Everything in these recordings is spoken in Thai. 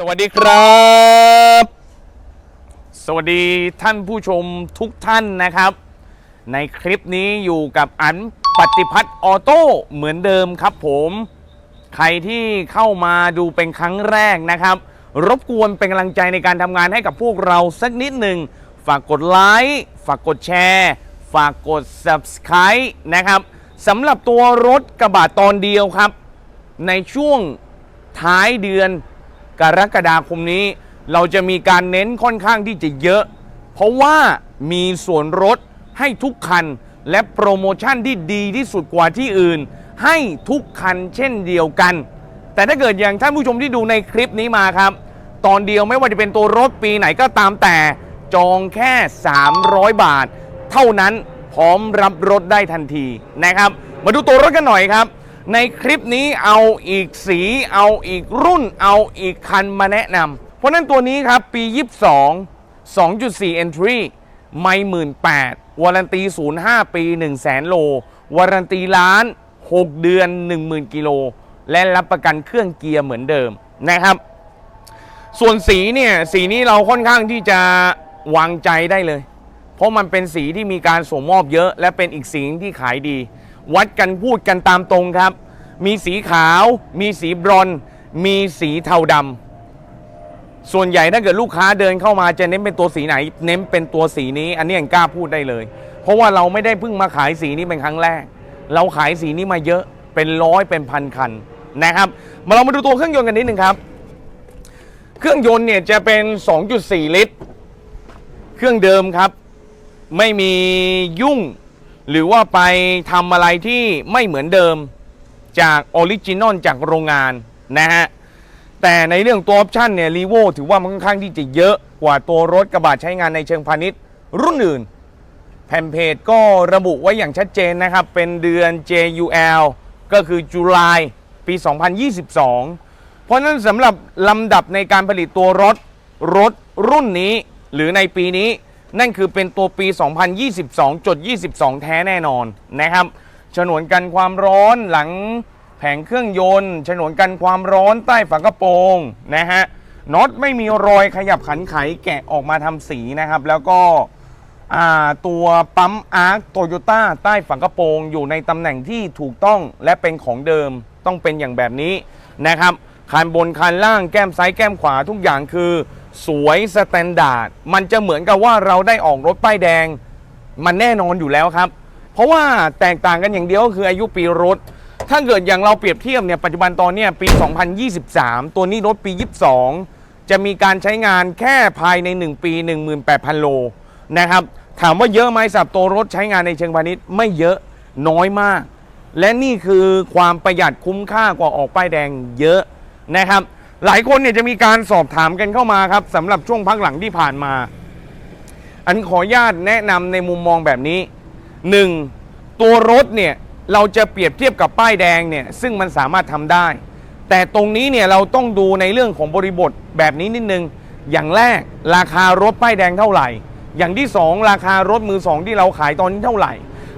สวัสดีครับ สวัสดีท่านผู้ชมทุกท่านนะครับ ในคลิปนี้อยู่กับอันปฏิพัฒน์ออโต้เหมือนเดิมครับผม ใครที่เข้ามาดูเป็นครั้งแรกนะครับ รบกวนเป็นกำลังใจในการทำงานให้กับพวกเราสักนิดหนึ่ง ฝากกดไลค์ฝากกดแชร์ ฝากกด Subscribe นะครับสำหรับตัวรถกระบะตอนเดียวครับ ในช่วงท้ายเดือน กรกฎาคมนี้ เราจะมีการเน้นค่อนข้างที่จะเยอะ เพราะว่ามีส่วนลดให้ทุกคัน และโปรโมชั่นที่ดีที่สุดกว่าที่อื่น ให้ทุกคันเช่นเดียวกัน แต่ถ้าเกิดอย่างท่านผู้ชมที่ดูในคลิปนี้มาครับ ตอนเดียวไม่ว่าจะเป็นตัวรถปีไหนก็ตามแต่จองแค่ 300 บาท เท่านั้นพร้อมรับรถได้ทันทีนะครับ มาดูตัวรถกันหน่อยครับ ในคลิปนี้เอาอีกสี เอาอีกรุ่น เอาอีกคันมาแนะนำเพราะนั้นตัวนี้ครับ ปี 22 2.4 entry ไม่หมื่นแปดวารันตี 05 ปี 1 0 0 0 0แสนโล วารันตีล้าน 6 เดือน 10,000 กิโล และรับประกันเครื่องเกียร์เหมือนเดิมนะครับ ส่วนสีเนี่ย สีนี้เราค่อนข้างที่จะวางใจได้เลย เพราะมันเป็นสีที่มีการส่งมอบเยอะ และเป็นอีกสีที่ขายดี วัดกันพูดกันตามตรงครับ มีสีขาว มีสีบรอน มีสีเทาดำส่วนใหญ่ถ้าเกิดลูกค้าเดินเข้ามาจะเน้นเป็นตัวสีไหน เน้นเป็นตัวสีนี้ อันนี้ยังกล้าพูดได้เลย เพราะว่าเราไม่ได้เพิ่งมาขายสีนี้เป็นครั้งแรก เราขายสีนี้มาเยอะเป็นร้อยเป็นพันคันนะครับมาเรามาดูตัวเครื่องยนต์กันนิดนึงครับ เครื่องยนต์เนี่ยจะเป็น 2.4 ลิตร เครื่องเดิมครับ ไม่มียุ่ง หรือว่าไปทำอะไรที่ไม่เหมือนเดิมจากออริจินอลจากโรงงานนะฮะ แต่ในเรื่องตัวออปชันเนี่ยรีโวถือว่ามันค่อนข้างที่จะเยอะกว่าตัวรถกระบะใช้งานในเชิงพาณิชย์ รุ่นอื่น แผ่นเพจก็ระบุไว้อย่างชัดเจนนะครับ เป็นเดือน JUL ก็คือจุลายปี 2022 เพราะฉะนั้นสำหรับลำดับในการผลิตตัวรถ รถรุ่นนี้หรือในปีนี้ นั่นคือเป็นตัวปี 2022จด22 แท้แน่นอนนะครับ ฉนวนกันความร้อนหลังแผงเครื่องยนต์ ฉนวนกันความร้อนใต้ฝากระโปรงนะฮะ น็อตไม่มีรอยขยับขันไขแกะออกมาทำสีนะครับ แล้วก็ตัวปั๊มอาร์คโตโยต้าใต้ฝากระโปรงอยู่ในตำแหน่งที่ถูกต้องและเป็นของเดิมต้องเป็นอย่างแบบนี้นะครับคันบนคันล่างแก้มซ้ายแก้มขวาทุกอย่างคือ สวยสแตนดาร์ดมันจะเหมือนกับว่าเราได้ออกรถป้ายแดง มันแน่นอนอยู่แล้วครับ เพราะว่าแตกต่างกันอย่างเดียวก็คืออายุปีรถ ถ้าเกิดอย่างเราเปรียบเทียบเนี่ยปัจจุบันตอนเนี้ยปี 2023 ตัวนี้รถปี 22 จะมีการใช้งานแค่ภายใน 1 ปี 18,000 โลนะครับถามว่าเยอะไหมสับตัวรถใช้งานในเชิงพาณิชย์ไม่เยอะน้อยมาก และนี่คือความประหยัดคุ้มค่ากว่าออกป้ายแดงเยอะนะครับ หลายคนเนี่ยจะมีการสอบถามกันเข้ามาครับสำหรับช่วงพักหลังที่ผ่านมา อันขออนุญาตแนะนำในมุมมองแบบนี้ 1. ตัวรถเนี่ยเราจะเปรียบเทียบกับป้ายแดงเนี่ยซึ่งมันสามารถทำได้ แต่ตรงนี้เนี่ยเราต้องดูในเรื่องของบริบทแบบนี้นิดนึง อย่างแรกราคารถป้ายแดงเท่าไหร่ อย่างที่ 2 ราคารถมือ2ที่เราขายตอนนี้เท่าไหร่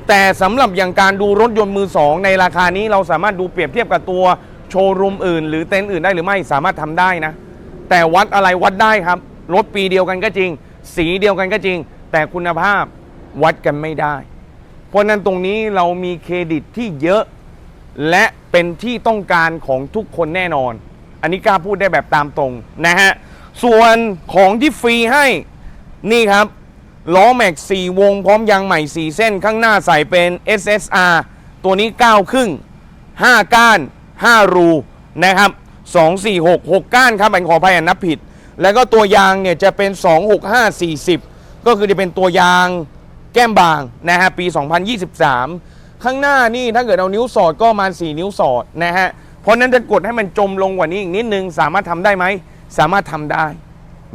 แต่สำหรับอย่างการดูรถยนต์มือ2ในราคานี้เราสามารถดูเปรียบเทียบกับตัว โชว์รูมอื่น หรือเต็นท์อื่นได้หรือไม่สามารถทำได้นะ แต่วัดอะไรวัดได้ครับ รถปีเดียวกันก็จริง สีเดียวกันก็จริง แต่คุณภาพวัดกันไม่ได้ เพราะฉะนั้นตรงนี้เรามีเครดิตที่เยอะ และเป็นที่ต้องการของทุกคนแน่นอน อันนี้กล้าพูดได้แบบตามตรงนะฮะส่วนของที่ฟรีให้นี่ครับล้อแม็ก4วงพร้อมยางใหม่4เส้นข้างหน้าใส่เป็น SSR ตัวนี้9ครึ่ง5ก้าน 5 รูนะครับ2 4 6 6 ก้านครับอันขออภัยอันนับผิด แล้วก็ตัวยางเนี่ยจะเป็น 2 6 5 40 ก็คือจะเป็นตัวยางแก้มบางนะฮะปี 2023 ข้างหน้านี่ถ้าเกิดเอานิ้วสอดก็ประมาณ 4 นิ้วสอดนะฮะเพราะนั้นจะกดให้มันจมลงกว่านี้อีกนิดนึง สามารถทำได้ไหม สามารถทำได้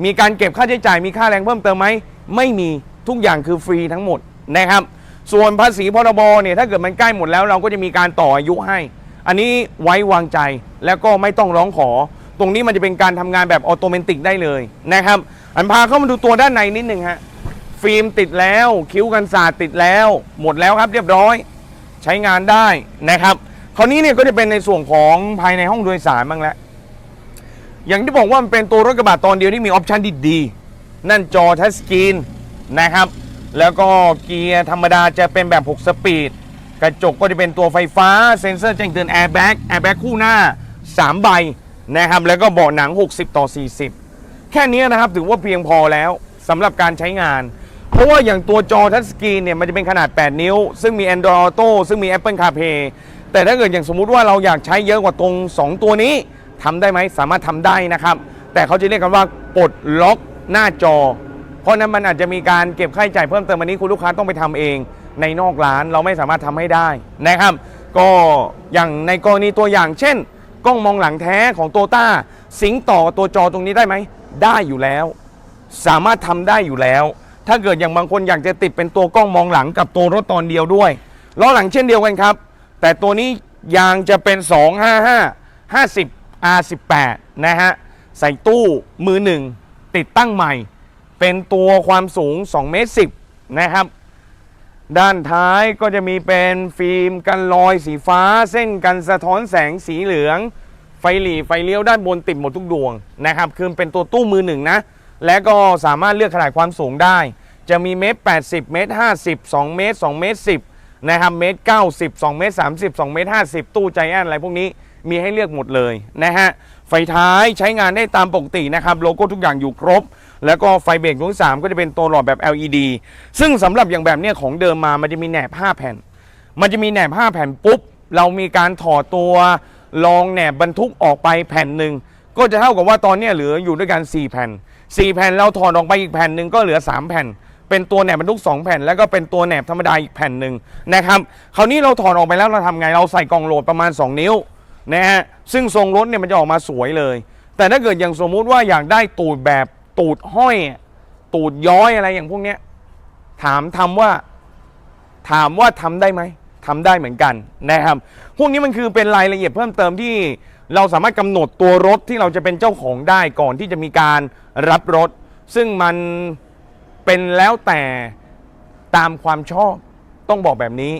มีการเก็บค่าใช้จ่ายมีค่าแรงเพิ่มเติมไหม ไม่มีทุกอย่างคือฟรีทั้งหมดนะครับ ส่วนภาษีพรบเนี่ยถ้าเกิดมันใกล้หมดแล้วเราก็จะมีการต่ออายุให้ อันนี้ไว้วางใจแล้วก็ไม่ต้องร้องขอ ตรงนี้มันจะเป็นการทำงานแบบออโตเมติกได้เลยนะครับ อันพาเข้ามาดูตัวด้านในนิดนึงฮะฟิล์มติดแล้ว คิ้วกันสาดติดแล้ว หมดแล้วครับเรียบร้อย ใช้งานได้นะครับคราวนี้เนี่ยก็จะเป็นในส่วนของภายในห้องโดยสารบ้างแล้วอย่างที่บอกว่ามันเป็นตัวรถกระบะตอนเดียวที่มีออปชันที่ดีนั่นจอทัชสกรีนนะครับ แล้วก็เกียร์ธรรมดาจะเป็นแบบ 6 สปีด กระจกก็จะเป็นตัวไฟฟ้าเซ็นเซอร์แจ้งเตือนแอร์แบ็กแอร์แบ็กคู่หน้า 3 ใบนะครับแล้วก็เบาะหนัง 60 ต่อ 40 แค่นี้นะครับถือว่าเพียงพอแล้วสำหรับการใช้งาน เพราะว่าอย่างตัวจอทัชสกรีนเนี่ยมันจะเป็นขนาด 8 นิ้ว ซึ่งมี Android Auto ซึ่งมี Apple CarPlay แต่ถ้าเกิดอย่างสมมุติว่าเราอยากใช้เยอะกว่าตรง 2 ตัวนี้ทำได้ไหมสามารถทำได้นะครับ แต่เขาจะเรียกกันว่าปลดล็อกหน้าจอ เพราะนั้นมันอาจจะมีการเก็บค่าใช้จ่ายเพิ่มเติมอันนี้คุณลูกค้าต้องไปทำเอง ในนอกร้านเราไม่สามารถทำให้ได้นะครับ ก็อย่างในกรณีตัวอย่าง เช่น กล้องมองหลังแท้ของโตต้าสิงต่อตัวจอตรงนี้ได้ไหมได้อยู่แล้ว สามารถทำได้อยู่แล้ว ถ้าเกิดอย่างบางคนอยากจะติดเป็นตัวกล้องมองหลังกับตัวรถตอนเดียวด้วยล้อหลังเช่นเดียวกันครับ แต่ตัวนี้ยางจะเป็น 255 50 R18 นะฮะใส่ตู้มือหนึ่งติดตั้งใหม่ เป็นตัวความสูง2เมตร10นะครับ ด้านท้ายก็จะมีเป็นฟิล์มกันรอยสีฟ้า เส้นกันสะท้อนแสงสีเหลือง ไฟหลีไฟเลี้ยวด้านบนติดหมดทุกดวงนะครับคือเป็นตัวตู้มือหนึ่งนะ และก็สามารถเลือกขนาดความสูงได้ จะมีเมตร80 เมตร 50 2 เมตร 2 เมตร 10นะครับเมตร 90 2 เมตร 30 2 เมตร 50 ตู้ใจแอนอะไรพวกนี้ มีให้เลือกหมดเลยนะฮะไฟท้ายใช้งานได้ตามปกตินะครับโลโก้ทุกอย่างอยู่ครบ แล้วก็ไฟเบรกดวงที่สามก็จะเป็นตัวหลอดแบบ LED ซึ่งสำหรับอย่างแบบเนี้ยของเดิมมามันจะมีแหนบ 5 แผ่น มันจะมีแหนบ 5 แผ่นปุ๊บ เรามีการถอดตัวรองแหนบบรรทุกออกไปแผ่นหนึ่งก็จะเท่ากับว่าตอนเนี้ยเหลืออยู่ด้วยกัน 4 แผ่น 4 แผ่นเราถอดออกไปอีกแผ่นหนึ่งก็เหลือ 3 แผ่น เป็นตัวแหนบบรรทุก 2 แผ่น แล้วก็เป็นตัวแหนบธรรมดาอีกแผ่นหนึ่งนะครับ คราวนี้เราถอดออกไปแล้วเราทำไงเราใส่กล่องโหลดประมาณ 2 นิ้ว นะฮะซึ่งทรงรถเนี่ยมันจะออกมาสวยเลย แต่ถ้าเกิดอย่างสมมุติว่าอยากได้ตูดแบบตูดห้อย ตูดย้อยอะไรอย่างพวกเนี้ยถามทำว่าถามว่าทำได้ไหมทำได้เหมือนกันนะครับ พวกนี้มันคือเป็นรายละเอียดเพิ่มเติมที่เราสามารถกำหนดตัวรถที่เราจะเป็นเจ้าของได้ก่อนที่จะมีการรับรถ ซึ่งมันเป็นแล้วแต่ตามความชอบต้องบอกแบบนี้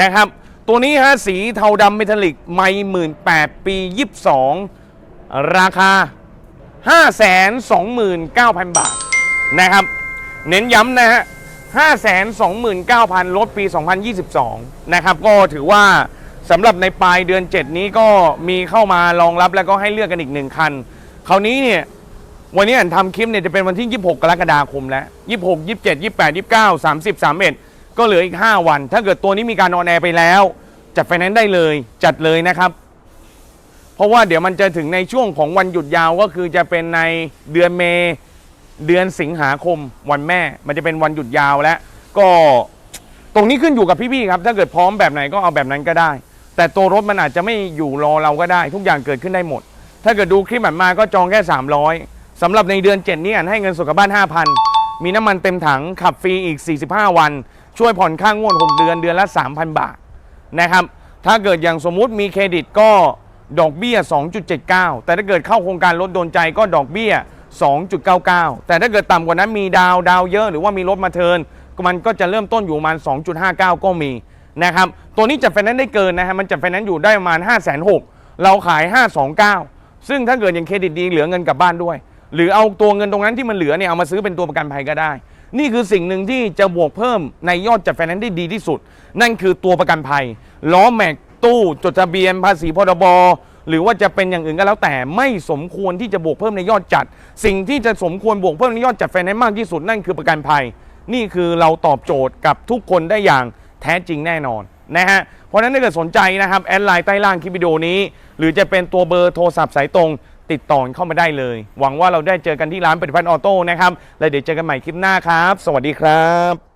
นะครับ ตัวนี้ฮะสีเทาดำเมทัลลิกไม่หมื่นแปดปี22ราคา 529,000 บาทนะครับ เน้นย้ำนะฮะ 529,000 ลดปี 2022 นะครับ ก็ถือว่าสำหรับในปลายเดือน 7 นี้ก็มีเข้ามารองรับแล้วก็ให้เลือกกันอีกหนึ่งคัน คราวนี้เนี่ย วันนี้อันทำคลิปเนี่ยจะเป็นวันที่ 26 กรกฎาคมแล้ว 26 27 28 29 30 31 ก็เหลืออีก 5 วัน ถ้าเกิดตัวนี้มีการออนแอร์ไปแล้ว จัดไฟแนนซ์ได้เลยจัดเลยนะครับ เพราะว่าเดี๋ยวมันจะถึงในช่วงของวันหยุดยาวก็คือจะเป็นในเดือนเมษเดือนสิงหาคมวันแม่ มันจะเป็นวันหยุดยาวแล้ว ก็ตรงนี้ขึ้นอยู่กับพี่ๆครับ ถ้าเกิดพร้อมแบบไหนก็เอาแบบนั้นก็ได้ แต่ตัวรถมันอาจจะไม่อยู่รอเราก็ได้ ทุกอย่างเกิดขึ้นได้หมด ถ้าเกิดดูคลิปแบบมาก็จองแค่ 300สำหรับในเดือน 7 นี้อันให้เงินสดกับบ้าน 5,000 มีน้ำมันเต็มถังขับฟรีอีก 45 วัน ช่วยผ่อนค่างวด 6 เดือนเดือนละ 3,000 บาทนะครับ ถ้าเกิดอย่างสมมุติมีเครดิตก็ดอกเบี้ย 2.79 แต่ถ้าเกิดเข้าโครงการลดโดนใจก็ดอกเบี้ย 2.99 แต่ถ้าเกิดต่ำกว่านั้นมีดาวดาวเยอะหรือว่ามีรถมาเทิร์นมันก็จะเริ่มต้นอยู่ประมาณ 2.59 ก็มีนะครับ ตัวนี้จัดไฟแนนซ์ได้เกินนะฮะ มันจัดไฟแนนซ์อยู่ได้ประมาณ 5 6 0 0 0เราขาย 529 ซึ่งถ้าเกิดอย่างเครดิตดีเหลือเงินกลับบ้านด้วย หรือเอาตัวเงินตรงนั้นที่มันเหลือเนี่ยเอามาซื้อเป็นตัวประกันภัยก็ได้ นี่คือสิ่งหนึ่งที่จะบวกเพิ่มในยอดจัดไฟแนนซ์ได้ดีที่สุด นั่นคือตัวประกันภัย ล้อแม็กตู้ จดทะเบียนภาษีพรบหรือว่าจะเป็นอย่างอื่นก็แล้วแต่ไม่สมควรที่จะบวกเพิ่มในยอดจัด สิ่งที่จะสมควรบวกเพิ่มในยอดจัดไฟแนนซ์มากที่สุดนั่นคือประกันภัย นี่คือเราตอบโจทย์กับทุกคนได้อย่างแท้จริงแน่นอนนะฮะเพราะฉะนั้นถ้าเกิดสนใจนะครับแอดไลน์ใต้ล่างคลิปวิดีโอนี้ หรือจะเป็นตัวเบอร์โทรศัพท์สายตรง ติดต่อเข้ามาได้เลย หวังว่าเราได้เจอกันที่ร้านปฏิพัฒน์ออโต้นะครับ แล้วเดี๋ยวเจอกันใหม่คลิปหน้าครับ สวัสดีครับ